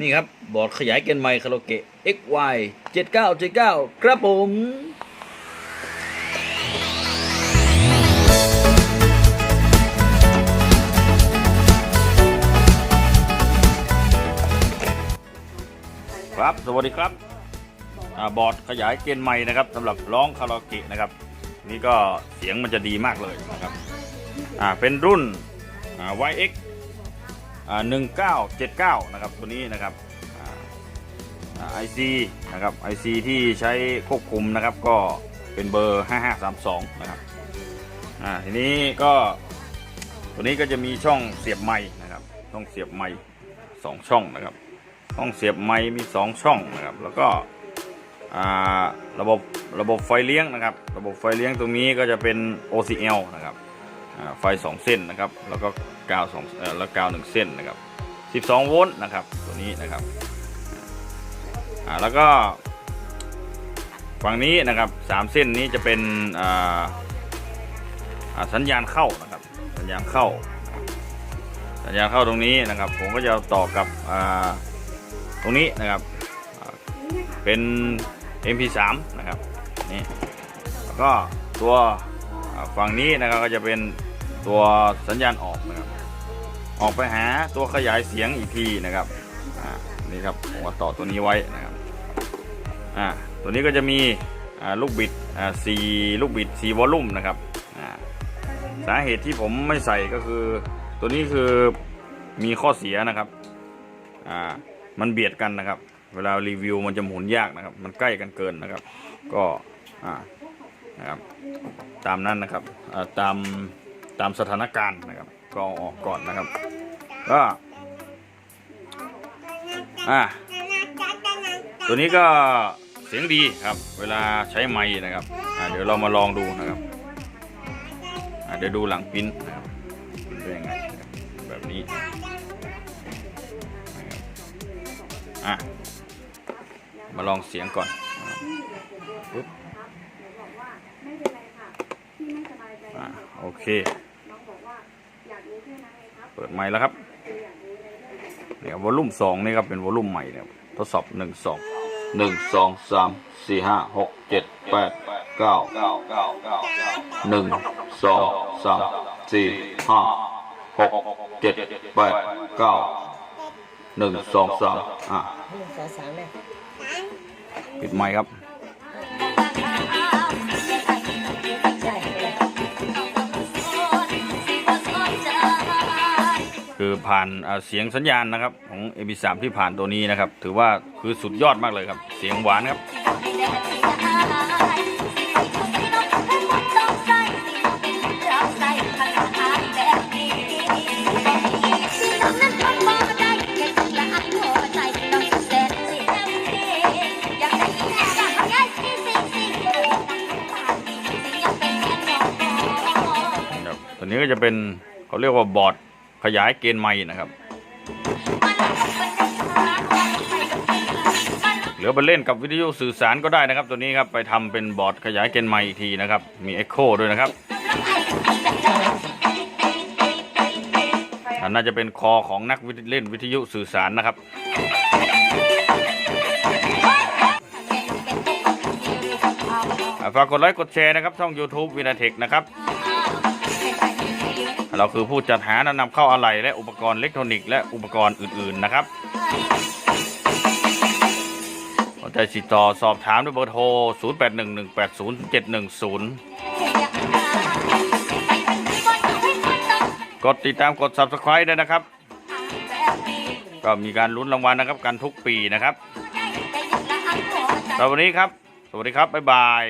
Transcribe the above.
นี่ครับ บอร์ดขยายเกณฑ์ไมค์คาราโอเกะ XY 7979 ครับผมครับสวัสดีครับอบอร์ดขยายเกณฑ์ไมค์นะครับสำหรับร้องคาราโอเกะนะครับ นี่ก็เสียงมันจะดีมากเลยนะครับ อ่าเป็นรุ่น YX 1979 นะครับตัวนี้นะครับอ่าอ่า IC นะครับ IC ที่ใช้ควบคุมนะครับก็เป็นเบอร์ 5532 นะครับอ่าทีนี้ก็ตัวนี้ก็จะมีช่องเสียบไม้นะครับช่องเสียบไม้สองช่องนะครับช่องเสียบไม้มี 2 ช่องนะครับแล้วก็ระบบระบบไฟเลี้ยงนะครับ ระบบไฟเลี้ยงตรงนี้ก็จะเป็น OCL นะครับ ไฟ 2 เส้นนะครับ แล้วก็กาวสองแล้วกาว1เส้นนะครับ 12 โวลต์นะครับ ตัวนี้นะครับแล้วก็ฝั่งนี้นะครับ 3 เส้นนี้จะเป็นสัญญาณเข้านะครับ สัญญาณเข้า สัญญาณเข้าตรงนี้นะครับ ผมก็จะต่อกับตรงนี้นะครับเป็น MP3 นะครับนี่แล้วก็ตัวฝั่งนี้นะครับก็จะเป็น ตัวสัญญาณออกนะครับ ออกไปหาตัวขยายเสียงอีกทีนะครับอ่านี่ครับผมก็ต่อตัวนี้ไว้นะครับอ่าตัวนี้ก็จะมีอ่าลูกบิดอ่าสี่ลูกบิดสี่วอลลุ่มนะครับอ่าสาเหตุที่ผมไม่ใส่ก็คือ ตัวนี้คือมีข้อเสียนะครับอ่ามันเบียดกันนะครับ เวลารีวิวมันจะหมุนยากนะครับ มันใกล้กันเกินนะครับ ก็อ่านะครับตามนั้นนะครับอ่าตาม ตามสถานการณ์นะครับก็เอาออกก่อนนะครับก็อ่าตัวนี้ก็เสียงดีครับ เวลาใช้ไม้นะครับอ่าเดี๋ยวเรามาลองดูนะครับอ่าเดี๋ยวดูหลังปิ้นนะครับมันเป็นยังไงครับแบบนี้อะมาลองเสียงก่อนปึ๊บอะโอเค เปิดไมค์แล้วครับเนี่ยวอลุ่มสองนี่ครับเป็นวอลุ่มใหม่เนี่ยทดสอบหนึ่งสองหนึ่งสองสามสี่ห้าหกเจ็ดแปดเก้าหนึ่งสองสามสี่ห้าหกเจ็ดแปดเก้าหนึ่งสองสามอะปิดไมค์ครับ คือผ่านเสียงสัญญาณนะครับ ของ MP3 ที่ผ่านตัวนี้นะครับ ถือว่าคือสุดยอดมากเลยครับ เสียงหวานครับนะครับตัวนี้ก็จะเป็นเขาเรียกว่าบอร์ด ขยายเกณฑ์ไม้นะครับ เหลือไปเล่นกับวิทยุสื่อสารก็ได้นะครับ ตัวนี้ครับไปทำเป็นบอร์ดขยายเกณฑ์ไม้อีกทีนะครับ มีเอ็กโคด้วยนะครับอันน่าจะเป็นคอของนักวิเล่นวิทยุสื่อสารนะครับฝากกดไลค์กดแชร์นะครับ ช่อง YouTube วินาเทคนะครับ เราคือผู้จัดหานำนำเข้าอะไหล่และอุปกรณ์อิเล็กทรอนิกส์และอุปกรณ์อื่น ๆ นะครับสนใจติดต่อสอบถามด้วยเบอร์โทร 0811807710 กดติดตามกด Subscribe ด้วยนะครับ ก็มีการลุ้นรางวัลนะครับกันทุกปีนะครับสำหรับวันนี้ครับ สวัสดีครับ บ๊ายบาย